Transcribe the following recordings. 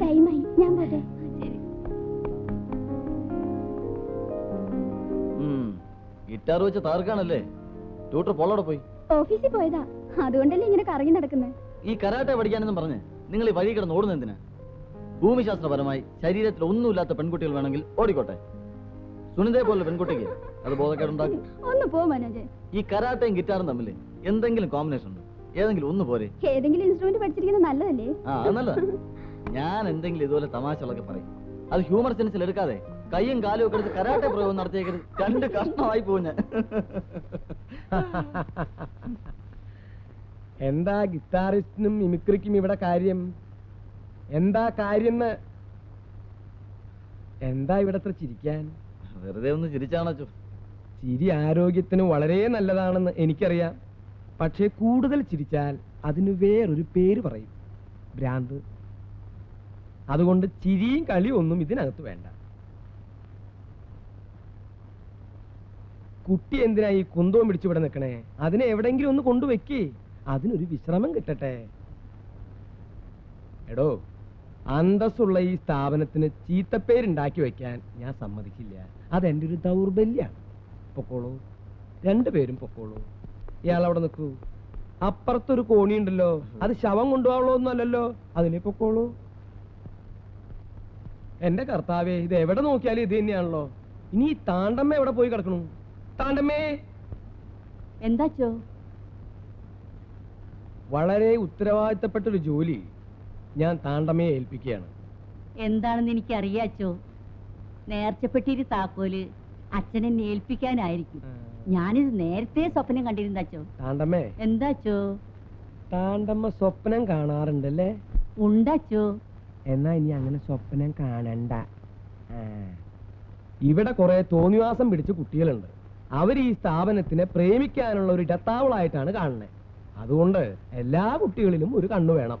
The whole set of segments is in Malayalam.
ടൈമായി ഞാൻ പോട്ടെ ഗിറ്റാർ വെച്ച് താർക്കാണല്ലേ? ട്യൂട്ടർ പോളോടെ പോയി. ഓഫീസിൽ പോയതാ. അതുകൊണ്ടല്ലേ ഇങ്ങനെ കറങ്ങി നടക്കുന്നത് ഈ കരാട്ടെ പഠിക്കാനെന്നും പറഞ്ഞ് നിങ്ങൾ ഈ വഴി കിടന്ന് ഓടുന്ന എന്തിനാ ഭൂമിശാസ്ത്രപരമായി ശരീരത്തിൽ ഒന്നുമില്ലാത്ത പെൺകുട്ടികൾ വേണമെങ്കിൽ ഓടിക്കോട്ടെ. സുനിതയെ പോലെ പെൺകുട്ടിക്ക് അത് ബോധക്കേടുണ്ടാക്കും. ഒന്ന് പോ മനോജ്. ഈ കരാട്ടയും ഗിറ്റാറും തമ്മിൽ എന്തെങ്കിലും കോമ്പിനേഷൻ ഉണ്ടോ? ഏതെങ്കിലും ഒന്ന് പോരെ. ഏതെങ്കിലും ഇൻസ്ട്രുമെന്റ് പഠിച്ചിരിക്കുന്നത് നല്ലതല്ലേ? ആ അത് നല്ലതാ. ഞാൻ എന്തെങ്കിലും ഇതുപോലെ തമാശകളൊക്കെ പറയും. അത് ഹ്യൂമർ സെൻസിൽ എടുക്കാതെ കൈയും കാലും ഒക്കെ എടുത്ത് കരാട്ടെ പ്രയോഗം നടത്തിയേക്കരുത്. രണ്ട് കഷ്ണമായി പോഞ്ഞ എന്താ ഗിറ്റാറിസ്റ്റിനും മിമിക്രിക്കും ഇവിടെ കാര്യം? എന്താ കാര്യം എന്താ ഇവിടെ ചിരിക്കാൻ? വെറുതെ ഒന്ന് ചിരിച്ചാണോ ചിരി ആരോഗ്യത്തിന് വളരെ നല്ലതാണെന്ന് എനിക്കറിയാം. പക്ഷേ കൂടുതൽ ചിരിച്ചാൽ അതിന് വേറൊരു പേര് പറയും. ഭ്രാന്ത്. അതുകൊണ്ട് ചിരിയും കളിയും ഒന്നും ഇതിനകത്ത് വേണ്ട. കുട്ടി എന്തിനാ ഈ കുന്തവും പിടിച്ചിവിടെ നിൽക്കണേ? അതിനെ എവിടെങ്കിലും ഒന്ന് കൊണ്ടുവെക്കേ. അതിനൊരു വിശ്രമം കിട്ടട്ടെ. എടോ അന്തസ്സുള്ള ഈ സ്ഥാപനത്തിന് ചീത്തപ്പേരുണ്ടാക്കി വെക്കാൻ ഞാൻ സമ്മതിക്കില്ല. അതെന്റെ ഒരു ദൗർബല്യാണ്. പൊക്കോളൂ. രണ്ടുപേരും പൊക്കോളൂ. ഇയാൾ അവിടെ നിൽക്കൂ. അപ്പുറത്തൊരു കോണിയുണ്ടല്ലോ. അത് ശവം കൊണ്ടുപോകാനുള്ളതൊന്നുമല്ലല്ലോ അതിലേ പൊക്കോളൂ. എന്റെ കർത്താവേ ഇത് എവിടെ നോക്കിയാലും ഇത് തന്നെയാണല്ലോ. ഇനി ഈ താണ്ടമ്മ എവിടെ പോയി കിടക്കണു? താണ്ടമ്മേ! എന്താച്ചോ? വളരെ ഉത്തരവാദിത്തപ്പെട്ടൊരു ജോലി. ഞാൻ താണ്ടമ്മയെ ഏൽപ്പിക്കുകയാണ്. എന്താണെന്ന് എനിക്ക് അറിയാച്ചോ നേർച്ചപ്പെട്ടിരി താക്കോൽ അച്ഛനെ ഏൽപ്പിക്കാനായിരിക്കും. ഞാനിത് നേരത്തെ സ്വപ്നം കണ്ടിരുന്നച്ചോ താണ്ടമ്മേ. എന്താച്ചോ താണ്ടമ്മ സ്വപ്നം കാണാറുണ്ടല്ലേ? ഉണ്ടച്ചോ എന്നാ ഇനി അങ്ങനെ സ്വപ്നം കാണണ്ട. ഇവിടെ കുറെ തോന്നിവാസം പിടിച്ച കുട്ടികളുണ്ട്. അവർ ഈ സ്ഥാപനത്തിനെ പ്രേമിക്കാനുള്ള ഒരു ഇടത്താവളായിട്ടാണ് കാണുന്നത് അതുകൊണ്ട് എല്ലാ കുട്ടികളിലും ഒരു കണ്ണു വേണം.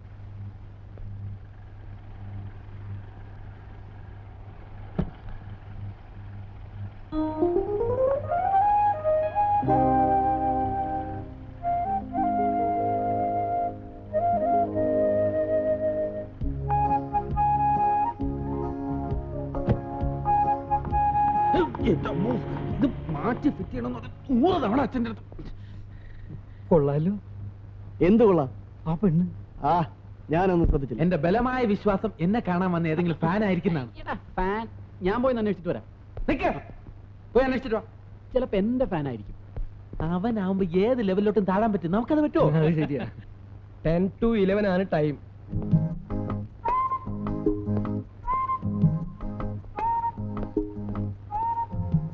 ചെയ്യണം നൂറ് തവണ അച്ഛന്റെ അടുത്ത്. കൊള്ളാലോ. എന്ത് കൊള്ളാം? ആ പെണ്ണ്. ആ ഞാനൊന്നും ശ്രദ്ധിച്ചില്ല. എന്റെ ബലമായ വിശ്വാസം എന്നെ കാണാൻ വന്ന ഏതെങ്കിലും ഫാൻ ആയിരിക്കുന്നതാണ്. ഫാൻ ഞാൻ പോയി അന്വേഷിച്ചിട്ട് വരാം. പോയി അന്വേഷിച്ചിട്ട് വാ. ചിലപ്പോ എന്റെ ഫാൻ ആയിരിക്കും. അവനാവുമ്പോ ഏത് ലെവലിലോട്ടും താഴാൻ പറ്റും. നമുക്കത് പറ്റുമോ അത് ശരിയാ. ടെൻ ടു ഇലവൻ ആണ് ടൈം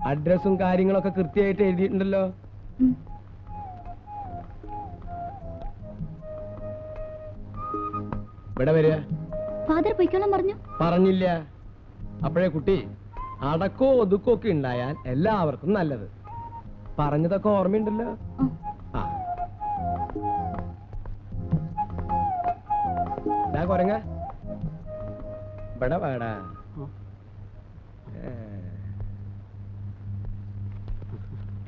അഡ്രസ്സും കാര്യങ്ങളൊക്കെ കൃത്യമായിട്ട് എഴുതിയിട്ടുണ്ടല്ലോ. ഇവിടെ വരിക. ഫാദർ പൊയ്ക്കോളാൻ പറഞ്ഞു. പറഞ്ഞില്ല. അപ്പോഴേ കുട്ടി അടക്കോ ഒതുക്കോ ഒക്കെ ഉണ്ടായാൽ എല്ലാവർക്കും നല്ലത്. പറഞ്ഞതൊക്കെ ഓർമ്മയുണ്ടല്ലോ? ആ. കൊരങ്ങ. ഇവിടെ വേടാ. ഏ.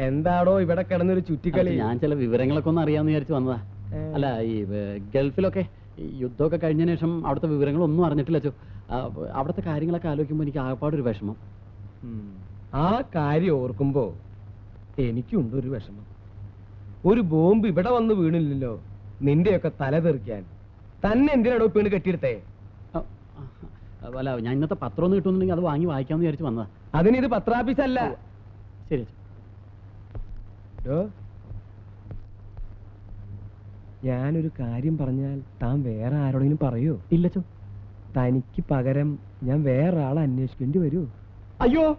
എന്താടോ ഇവിടെ കിടന്നൊരു ചുറ്റിക്കളി? ഞാൻ ചില വിവരങ്ങളൊക്കെ ഒന്ന് അറിയാമെന്ന് വിചാരിച്ചു വന്നതാ. അല്ല ഈ ഗൾഫിലൊക്കെ യുദ്ധമൊക്കെ കഴിഞ്ഞ ശേഷം അവിടുത്തെ വിവരങ്ങളൊന്നും അറിഞ്ഞിട്ടില്ല ചോ. അവിടുത്തെ കാര്യങ്ങളൊക്കെ ആലോചിക്കുമ്പോൾ എനിക്ക് ആകപ്പാടൊരു വിഷമം. ആ കാര്യം ഓർക്കുമ്പോ എനിക്കുണ്ട് ഒരു വിഷമം. ഒരു ബോംബ് ഇവിടെ വന്ന് വീണില്ലല്ലോ നിന്റെയൊക്കെ തല തെറിക്കാൻ. തന്നെ എന്തിനാടോ പീണ് കെട്ടിയെടുത്തേ? അല്ല ഞാൻ ഇന്നത്തെ പത്രം ഒന്ന് കിട്ടുന്നുണ്ടെങ്കിൽ അത് വാങ്ങി വായിക്കാമെന്ന് വിചാരിച്ചു വന്നതാ. അതിന് ഇത് പത്രാഫീസല്ല ശരി ഞാനൊരു കാര്യം പറഞ്ഞാൽ താൻ വേറെ ആരോടെങ്കിലും പറയോ? ഇല്ല ചോ തനിക്ക് പകരം ഞാൻ വേറെ ആളെ അന്വേഷിക്കേണ്ടി വരൂ. അയ്യോ!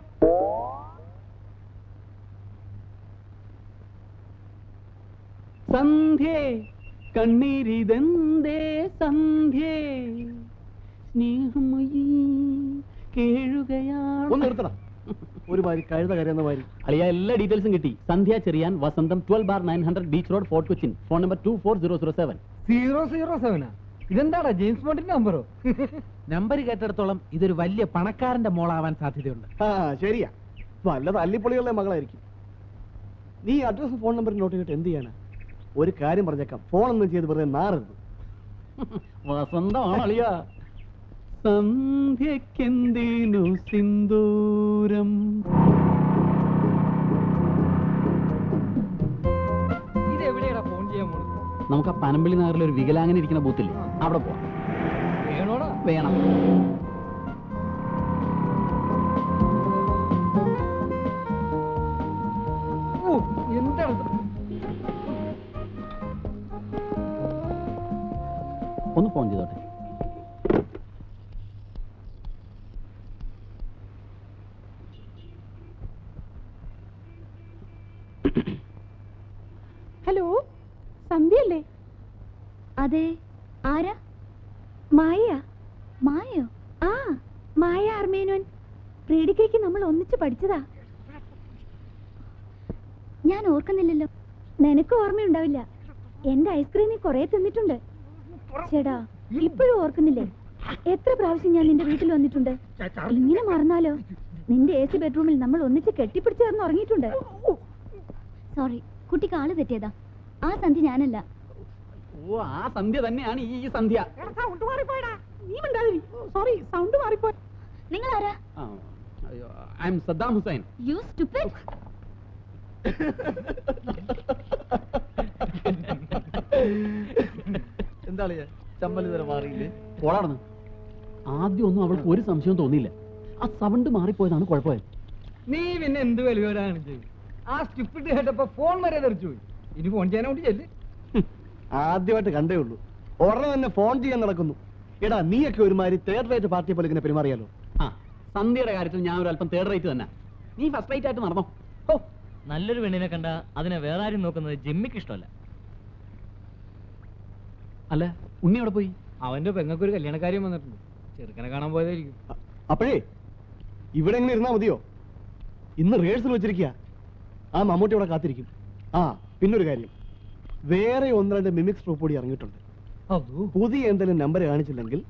സന്ധ്യേ കണ്ണീരിതെന്തേ സന്ധ്യേ? സ്നേഹമയീ കേഴുകയാണ് ഒന്ന് നിർത്തണം. ഒരു മാതിരി കഴുത കരയുന്ന മാതിരി. അളിയ എല്ലാ ഡീറ്റെയിൽസും കിട്ടി. Sandhya Cherian Vasantham twelve bar nine hundred beach road fort Cochin. Phone number two four zero zero seven. Zero zero സെവനാ? ഇതെന്താടാ ജെയിംസ് ബോണ്ടിന്റെ നമ്പറോ? നമ്പർ കേട്ടിടത്തോളം ഇതൊരു വലിയ പണക്കാരന്റെ മോളാവാൻ സാധ്യതയുണ്ട്. ആ ശരിയാ. നല്ല തല്ലിപ്പൊളികളുടെ മകളായിരിക്കും. നീ അഡ്രസ് ഫോൺ നമ്പർ നോട്ട് ചെയ്തിട്ട് എന്ത് ചെയ്യാനാ? ഒരു കാര്യം പറഞ്ഞേക്കാം. ഫോൺ ഒന്നും ചെയ്ത് വെറുതെ നാറരുത്. വസന്തമാണ് അളിയ. സന്ധ്യക്കെന്തിനു സിന്ദൂരം? ഫോൺ ചെയ്യാൻ പോണത്? നമുക്ക് ആ പനമ്പിളി നഗറിൽ ഒരു വികലാങ്ങനെ ഇരിക്കുന്ന ബൂത്തില്ലേ അവിടെ പോവാം. വേണോടാ? വേണം. അർമേനോൻ പ്രീഡിക്കയ്ക്ക് നമ്മൾ ഒന്നിച്ച് പഠിച്ചതാ. ഞാൻ ഓർക്കുന്നില്ലല്ലോ. നിനക്ക് ഓർമ്മയുണ്ടാവില്ല. എന്റെ ഐസ്ക്രീം നീ കൊറേ തിന്നിട്ടുണ്ട്. ചേടാ ഇപ്പോഴും ഓർക്കുന്നില്ലേ? എത്ര പ്രാവശ്യം ഞാൻ നിന്റെ വീട്ടിൽ വന്നിട്ടുണ്ട്? ഇങ്ങനെ മറന്നാലോ? നിന്റെ എ സി ബെഡ്റൂമിൽ നമ്മൾ ഒന്നിച്ച് കെട്ടിപ്പിടിച്ച് ചേർന്ന് ഉറങ്ങിയിട്ടുണ്ട്. സോറി കുട്ടിക്ക് ആൾ തെറ്റിയതാ. ആ സന്ധ്യ ഞാനല്ല. ഓ ആ സന്ധ്യ തന്നെയാണ് ഈ Sandhya. Sound Sandhya sorry sound മാറിപ്പോയി നിങ്ങൾ ആരാ I am Saddam Hussein you stupid എന്താ ചമ്മൽ ഇതുവരെ മാറിയില്ലേ? പോളാർന്ന് ആദ്യം ഒന്നും അവൾക്ക് ഒരു സംശയം തോന്നിയില്ല. ആ സൗണ്ട് മാറിപ്പോയതാണ് കുഴപ്പമായത്. നീ പിന്നെ എന്ത് വലിയവരാണ് ചെയ്യും ആ സ്റ്റിപ്പിട്ട് കേട്ടപ്പോ ഫോൺ വരെ തെറിച്ചു പോയി. ഇനി ഫോൺ ചെയ്യാൻ വേണ്ടി ചെല്ല് ആദ്യമായിട്ട് കണ്ടേ ഉള്ളൂ. ഉടനെ തന്നെ ഫോൺ ചെയ്യാൻ നടക്കുന്നു. എടാ നീയൊക്കെ ഒരുമാതിരി തേർഡ് റേറ്റ് പാർട്ടിയെ പോലെ ഇങ്ങനെ പെരുമാറിയാലോ? സന്ധ്യയുടെ കാര്യത്തിൽ ഞാൻ ഒരു അല്പം തേർഡ് റേറ്റ് തന്നെ. നീ ഫസ്റ്റ് റേറ്റ് ആയിട്ട് നടന്നോ? ഓ നല്ലൊരു പെണ്ണിനെ കണ്ട അതിനെ വേറെ ആരും നോക്കുന്നത് ജിമ്മിക്ക് ഇഷ്ടമല്ല. അല്ല ഉണ്ണി എവിടെ പോയി? അവന്റെ പെങ്ങൾക്ക് ഒരു കല്യാണക്കാര്യം വന്നിട്ടുണ്ട്. ചെറുക്കനെ കാണാൻ പോയതായിരിക്കും. അപ്പോഴേ ഇവിടെ എങ്ങനെ ഇരുന്നാ മതിയോ? ഇന്ന് റിഹേഴ്സൽ വെച്ചിരിക്കുക ആ മമ്മൂട്ടി അവിടെ കാത്തിരിക്കും. ആ പിന്നൊരു കാര്യം. വേറെ ഒന്ന് രണ്ട് മിമിക്സ് ട്രൂപ്പ് കൂടി ഇറങ്ങിയിട്ടുണ്ട്. പുതിയ എന്തെങ്കിലും നമ്പർ കാണിച്ചില്ലെങ്കിൽ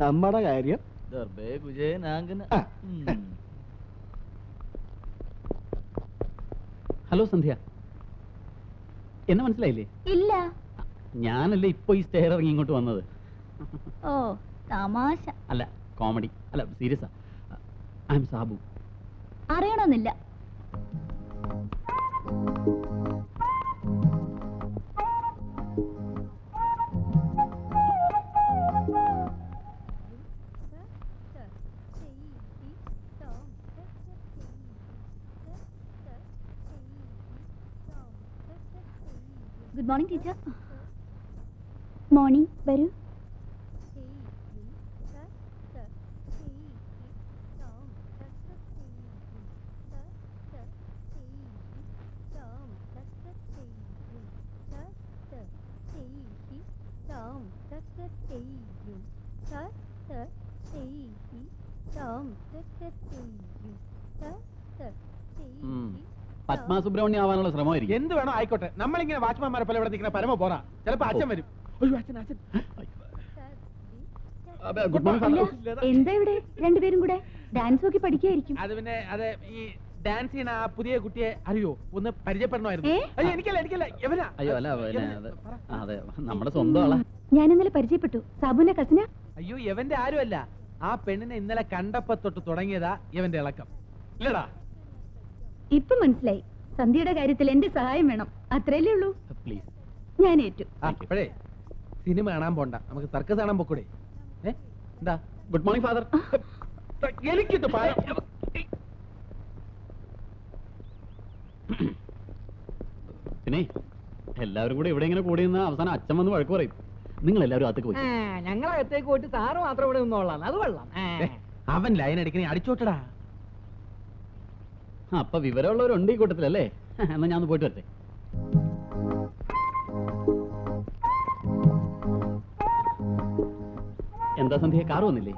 നമ്മുടെ കാര്യം ദർബേ. ഹലോ സന്ധ്യ. എന്നെ മനസ്സിലായില്ലേ? ഇല്ല. ഞാനല്ലേ ഇപ്പൊ ഈ സ്റ്റെയർ ഇറങ്ങി ഇങ്ങോട്ട് വന്നത്? ഓ തമാശ. അല്ല കോമഡി. അല്ല serious. I am Sabu. അറിയണമെന്നില്ല. Morning teacher morning വരൂ ഉം. പത്മ സുബ്രഹ്മണ്യം ആവാനുള്ള ശ്രമമായിരിക്കും. എന്ത് വേണോ ആയിക്കോട്ടെ. നമ്മളിങ്ങനെ വാച്ച്മാൻമാരെ പോലെ ഇവിടെ നിൽക്കുന്ന പരമ പോറാ. ചിലപ്പോ അച്ഛൻ വരും. അയ്യോ അച്ഛൻ അച്ഛൻ. ഗുഡ് മോർണിംഗ് അല്ല എന്താ ഇവിടെ? രണ്ടുപേരും കൂടെ ഡാൻസ് നോക്കി പഠിക്കായിരിക്കും അത് പിന്നെ അത് ഈ ഡാൻസ് ചെയ്യുന്ന ആ പുതിയ കുട്ടിയെ അറിയോ? ഒന്ന് പരിചയപ്പെടണമായിരുന്നു. ഏ? അയ്യോ എനിക്കല്ല എനിക്കല്ല. എവനാ അയ്യോ അല്ല പിന്നെ എവനാ? അത് പറ. ആ, അതെ നമ്മുടെ സ്വന്തം ആളാ. ഞാൻ ഇന്നലെ പരിചയപ്പെട്ടു. സാബുവിന്റെ കസിന. അയ്യോ എവന്റെ ആരുമല്ല. ആ പെണ്ണിനെ ഇന്നലെ കണ്ടപ്പോ തൊട്ട് തുടങ്ങിയതാ ഇവന്റെ ഇളക്കം. ഇല്ലടാ. ഇപ്പൊ മനസ്സിലായി. സന്ധ്യയുടെ കാര്യത്തിൽ എന്റെ സഹായം വേണം. അത്രയല്ലേ ഉള്ളൂ? പ്ലീസ് ഞാൻ ഏറ്റു. അപ്പോഴേ സിനിമ കാണാൻ പോണ്ട. നമുക്ക് സർക്കസ് കാണാൻ പോക്കൂടെ. എന്താ? Good morning father. എനിക്കിട്ട് പിന്നെ എല്ലാവരും കൂടെ ഇവിടെ ഇങ്ങനെ കൂടി നിന്ന് അവസാനം അച്ഛൻ വന്ന് വഴക്ക് പറയും. നിങ്ങൾ എല്ലാവരും അകത്തേക്ക് പോയി ഞങ്ങളകത്തേക്ക് പോയിട്ട് സാറ് മാത്രം ഇവിടെ നിന്നോളാം. അത് കൊള്ളാം. അവൻ ലൈൻ അടിക്കണേ അടിച്ചോട്ടടാ. അപ്പൊ വിവരമുള്ളവരുണ്ട് ഈ കൂട്ടത്തിലല്ലേ? എന്നാ ഞാൻ ഒന്ന് പോയിട്ട് വരട്ടെ. എന്താ സന്ധ്യ കാർ വന്നില്ലേ?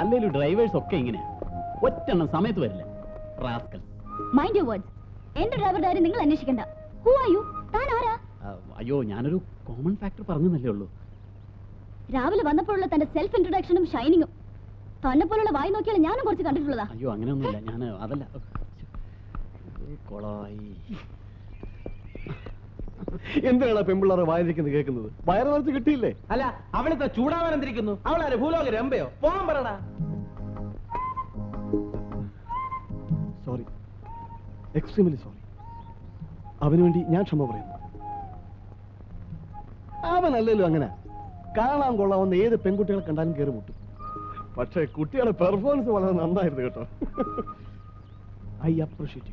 അല്ലേലും ഡ്രൈവേഴ്സ് ഒക്കെ ഇങ്ങനെ ഒറ്റെണ്ണം സമയത്ത് വരില്ല. റാസ്കൽ. മൈൻഡ് യുവർ വേർഡ്സ് എന്റെ ഡ്രൈവറുടെ കാര്യം നിങ്ങൾ അന്വേഷിക്കണ്ട. ഹു ആർ യു താൻ ആരാ? അയ്യോ ഞാനൊരു കോമൺ ഫാക്ടർ പറഞ്ഞതല്ലേ ഉള്ളൂ. രാവിലെ വന്നപ്പോഴുള്ള തന്റെ സെൽഫ് ഇൻട്രൊഡക്ഷനും ഷൈനിങ്ങും തന്നെ പോലുള്ള വായി നോക്കിയാൽ ഞാനും കുറച്ച് കണ്ടിട്ടുള്ളതാ. അയ്യോ അങ്ങനെയൊന്നുമില്ല. ഞാൻ അതല്ല. കൊളായി. എന്തിനാണ് പെമ്പിള്ളാറ് വായിരിക്കുന്നത് കേൾക്കുന്നത്? വയറ് നിറച്ച് കിട്ടിയില്ലേ? അല്ല അവളിത്ര ചൂടാവാൻ എന്തിരിക്കുന്നു? അവളാരെ ഭൂലോക രമ്പയോ? പോകാൻ പറടാ. സോറി എക്സ്ട്രീംലി സോറി അവന് വേണ്ടി ഞാൻ ക്ഷമ പറയുന്നു. അവനല്ലല്ലോ അങ്ങനെ. കാണാൻ കൊള്ളാവുന്ന ഏത് പെൺകുട്ടികളെ കണ്ടാലും കയറി മുട്ടും പക്ഷേ കുട്ടിയുടെ പെർഫോമൻസ് വളരെ നന്നായിരുന്നു കേട്ടോ. ഐ അപ്രീഷിയേറ്റ്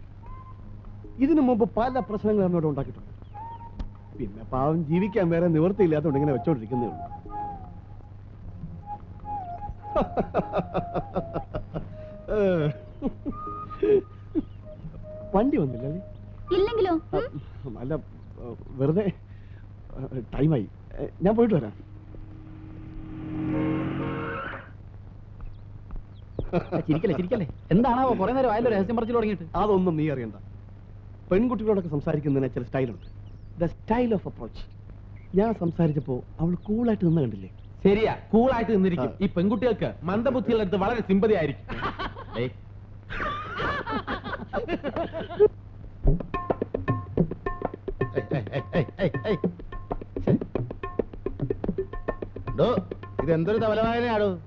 ഇതിനു മുമ്പ് പല പ്രശ്നങ്ങൾ എന്നോട് ഉണ്ടാക്കിയിട്ടുണ്ട്. പിന്നെ പാവം ജീവിക്കാൻ വേറെ നിവൃത്തിയില്ലാത്തതുകൊണ്ട് ഇങ്ങനെ വെച്ചോണ്ടിരിക്കുന്നേ ഉള്ളൂ. വണ്ടി വന്നില്ലേ ഇല്ലെങ്കിലോ? അല്ല വെറുതെ ടൈമായി. ഞാൻ പോയിട്ട് വരാം. ചിരിക്കല്ലേ ചിരിക്കല്ലേ? എന്താണാവോ? കുറെ നേരം ആയാലും രഹസ്യം പറച്ചിൽ തുടങ്ങിയിട്ട്. അതൊന്നും നീ അറിയണ്ട. പെൺകുട്ടികളോടൊക്കെ സംസാരിക്കുന്നതിന് ചില സ്റ്റൈലുണ്ട്. ദ സ്റ്റൈൽ ഓഫ് അപ്രോച്ച് ഞാൻ സംസാരിച്ചപ്പോ അവൾ കൂളായിട്ട് നിന്ന് കണ്ടില്ലേ? ശരിയാ കൂളായിട്ട് നിന്നിരിക്കും. ഈ പെൺകുട്ടികൾക്ക് മന്ദബുദ്ധികളുടെ അടുത്ത് വളരെ സിമ്പതി ആയിരിക്കും. ഇതെന്തൊരു ഡോ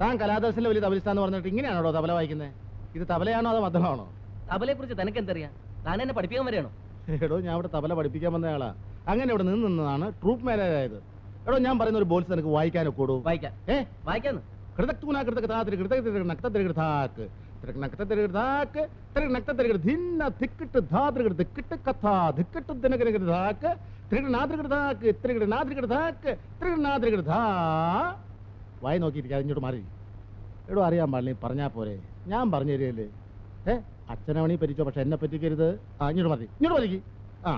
താൻ കലാദർശനിലെ വലിയ തബലിസ്ഥാന്ന് പറഞ്ഞിട്ട് ഇങ്ങനെയാണോ തബല വായിക്കുന്നത് ഇത് തബലയാണോ അതോ മദ്ദമാണോ തബലയെ കുറിച്ച് തനിക്ക് എന്തറിയാം താൻ എന്നെ പഠിപ്പിക്കാൻ വരെയാണോ? എടോ ഞാൻ ഇവിടെ തബല പഠിപ്പിക്കാൻ വന്നയാളാ അങ്ങനെ ഇവിടെ നിന്ന് നിന്നതാണ് ട്രൂപ്പ് മാനേജ് ആയത് എടോ ഞാൻ പറയുന്ന ഒരു ബോൾസ് നിനക്ക് വായിക്കാനൊക്കെ കൂടൂ വായിക്കാം. ഏ? വായിക്കാന്ന്. കൃതക്തൂന കൃതക താതിരി കൃതക് തിരി നക്ത തിരി കൃതാക്ക് തിരക്ക് നക്ത തിരക്ക് കൃതാക്ക് തിരക്ക് നക്ത തിരക്ക് ധിന്ന തിക്കിട്ട് ധാതിരി കൃ ദിക്കിട്ട് കഥാ ധിക്കിട്ട് ദിനകര കൃതാക്ക് തിരി നാതിരി കൃതാക്ക് തിരി കൃ നാതിരി കൃതാക്ക് തിരി നാതിരി കൃതാ വായി നോക്കിയിരിക്കാതെ ഇങ്ങോട്ട് മാറി. എടോ അറിയാൻ പാടില്ല നീ പറഞ്ഞാ പോരെ. ഞാൻ പറഞ്ഞു തരികയല്ലേ ഏ അച്ഛനവണി പറ്റിച്ചോ പക്ഷെ എന്നെ പറ്റിക്കരുത്. ആ ഇങ്ങോട്ട് മതി ഇങ്ങോട്ട് മതി ആ.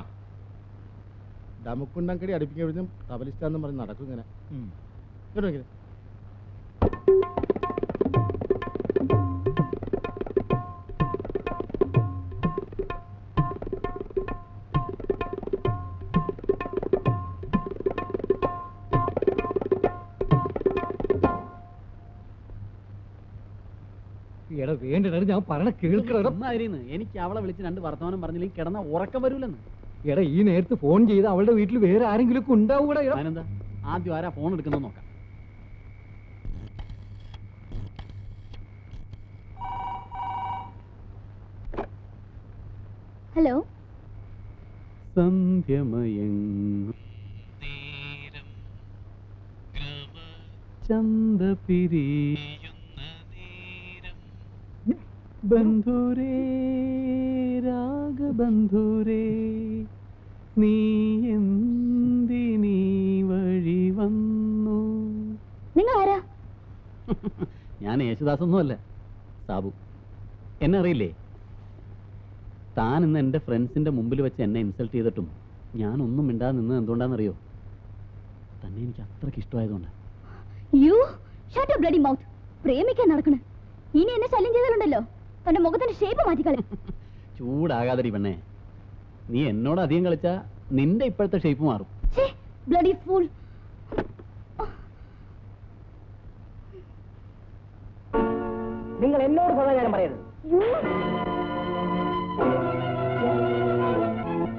ഡമുക്കുണ്ടങ്കടി അടുപ്പിക്കഴിഞ്ഞും തബലിസ്ഥാന്നും പറഞ്ഞ് നടക്കും ഇങ്ങനെ. ഇങ്ങോട്ട് നോക്കിയത് ഞാൻ പറഞ്ഞ കേൾക്കണം എനിക്ക് അവളെ വിളിച്ച് രണ്ട് വർത്തമാനം പറഞ്ഞില്ലെങ്കിൽ കിടന്ന ഉറക്കം വരൂലെന്ന്. എടാ ഈ നേരത്ത് ഫോൺ ചെയ്ത് അവളുടെ വീട്ടിൽ വേറെ ആരെങ്കിലും ഒക്കെ ഉണ്ടാവൂടെ ആദ്യം ആരാ ഫോൺ എടുക്കുന്നത് നോക്കാം. ഹലോ? സന്ധ്യമയങ്ങും. ചന്ത ബന്ധുരേ രാഗബന്ധുരേ നീ എന്തിനീ വഴി വന്നു? നിങ്ങൾ ആരാ ഞാൻ യേശുദാസൊന്നുമല്ല സാബു. എന്നെ അറിയില്ലേ? താൻ ഇന്ന് എന്റെ ഫ്രണ്ട്സിന്റെ മുമ്പിൽ വെച്ച് എന്നെ ഇൻസൾട്ട് ചെയ്തിട്ടും ഞാനൊന്നും മിണ്ടാതെ നിന്നത് എന്തുകൊണ്ടാണെന്നറിയോ? തന്നെ എനിക്ക് അത്രയ്ക്ക് ഇഷ്ടമായതുകൊണ്ട്. യു ഷട്ട് ബ്ലഡി മൗത്ത് പ്രേമിക്കാൻ നടക്കണേ. ഇനി എന്നെ ശല്യം ചെയ്താലുണ്ടല്ലോ. തന്റെ മുഖത്തിന്റെ ഷേപ്പ് മാറ്റിക്കളെ ചൂടാകാതെ പെണ്ണേ. നീ എന്നോട് അധികം കളിച്ചാ നിന്റെ ഇപ്പോഴത്തെ ഷേപ്പ് മാറും. ബ്ലഡി ഫൂൾ നിങ്ങൾ എന്നോട് സമാധാനം പറയരുത്.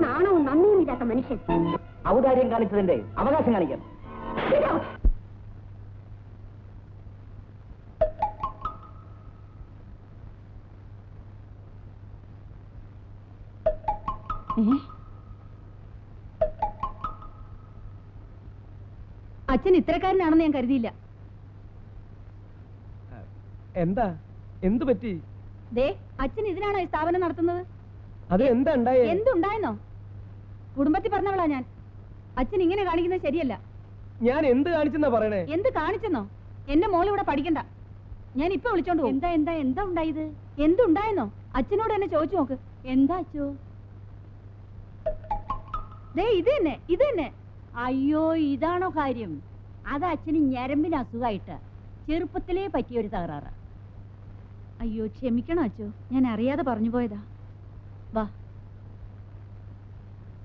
നാണവും നന്ദിയും ഇല്ലാത്ത മനുഷ്യൻ. ഔദാര്യം കാണിച്ചതിന്റെ അവകാശം കാണിക്കാം. അച്ഛൻ ഇത്രക്കാരനാണെന്ന് ഞാൻ കരുതിയില്ല. എന്താ? എന്തു പറ്റി? ദേ അച്ഛൻ ഇതിനാണോ ഈ സ്ഥാപനം നടത്തുന്നത്? അത് എന്താ എന്തുണ്ടായെന്നോ? കുടുംബത്തിൽ പറഞ്ഞവളാ ഞാൻ. അച്ഛൻ ഇങ്ങനെ കാണിക്കുന്നത് ശരിയല്ല. ഞാൻ എന്ത് കാണിച്ചെന്നാ പറയണേ? എന്ത് കാണിച്ചെന്നോ? എന്റെ മോൾ ഇവിടെ പഠിക്കണ്ട. ഞാൻ ഇപ്പൊ വിളിച്ചോണ്ട് എന്താ എന്താ എന്താ ഉണ്ടായത്? എന്തുണ്ടായെന്നോ? അച്ഛനോട് എന്നെ ചോദിച്ചു നോക്ക്. എന്താ അച്ഛോ ദേ ഇത് തന്നെ ഇത് തന്നെ അയ്യോ ഇതാണോ കാര്യം? അത് അച്ഛന് ഞരമ്പിന് അസുഖമായിട്ട് ചെറുപ്പത്തിലേ പറ്റിയ ഒരു തകരാറ്. അയ്യോ ക്ഷമിക്കണം അച്ചു ഞാൻ അറിയാതെ പറഞ്ഞു പോയതാ. വാ.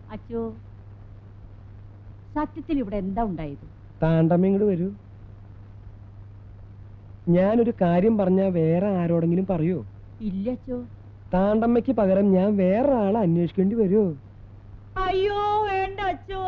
അച്ചു സത്യത്തിൽ ഇവിടെ എന്താ ഉണ്ടായത്? താണ്ടമ്മ ഇങ്ങോട്ട് വരൂ. ഞാനൊരു കാര്യം പറഞ്ഞാൽ വേറെ ആരോടെങ്കിലും പറയൂ? ഇല്ല അച്ചോ താണ്ടമ്മയ്ക്ക് പകരം ഞാൻ വേറെ ആളെ അന്വേഷിക്കേണ്ടി വരുമോ അയ്യോ വേണ്ട അച്ചോ